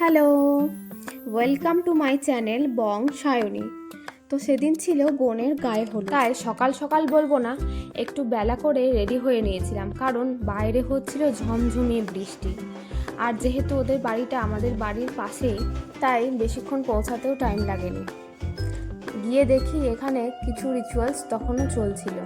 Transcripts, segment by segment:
Hello welcome to my channel Bong Sayani তো সেদিন ছিল বোনের গায়ে হলুদ। তাই সকাল সকাল বলব না, একটু বেলা করে রেডি হয়ে নিয়েছিলাম, কারণ বাইরে হচ্ছিল ঝমঝমিয়ে বৃষ্টি। আর যেহেতু ওদের বাড়িটা আমাদের বাড়ির পাশেই তাই বেশিক্ষণ পৌঁছাতেও টাইম লাগেনি। গিয়ে দেখি এখানে কিছু রিচুয়ালস তখনও চলছিল।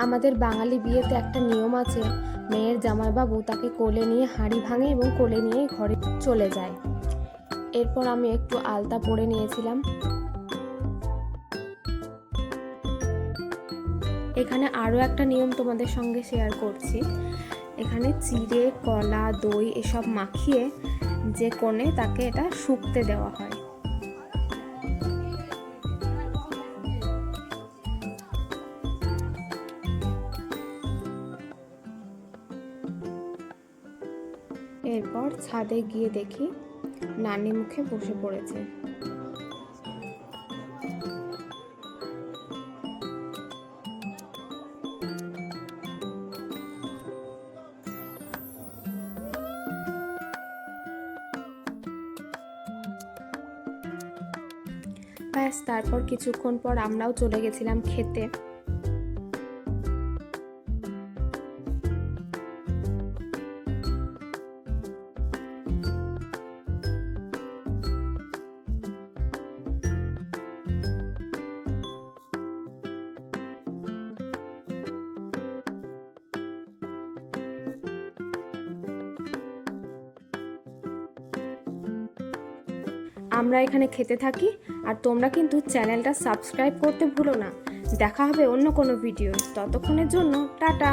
আমাদের বাঙালি বিয়েতে একটা নিয়ম আছে, মেয়ের জামাইবাবু তাকে কোলে নিয়ে হাঁড়ি ভাঙে এবং কোলে নিয়ে ঘরে চলে যায়। এরপর আমি একটু আলতা পরে নিয়েছিলাম। এখানে আরও একটা নিয়ম তোমাদের সঙ্গে শেয়ার করছি। এখানে চিড়ে, কলা, দই এসব মাখিয়ে যে কোণে তাকে এটা শুকতে দেওয়া হয়। এরপর ছাদে গিয়ে দেখি নানি মুখে বসে পড়েছে। ব্যাস, তারপর কিছুক্ষণ পর আমরাও চলে গেছিলাম খেতে। আমরা এখানে খেতে থাকি আর তোমরা কিন্তু চ্যানেলটা সাবস্ক্রাইব করতে ভুলো না। দেখা হবে অন্য কোনো ভিডিও। ততক্ষণের জন্য টাটা।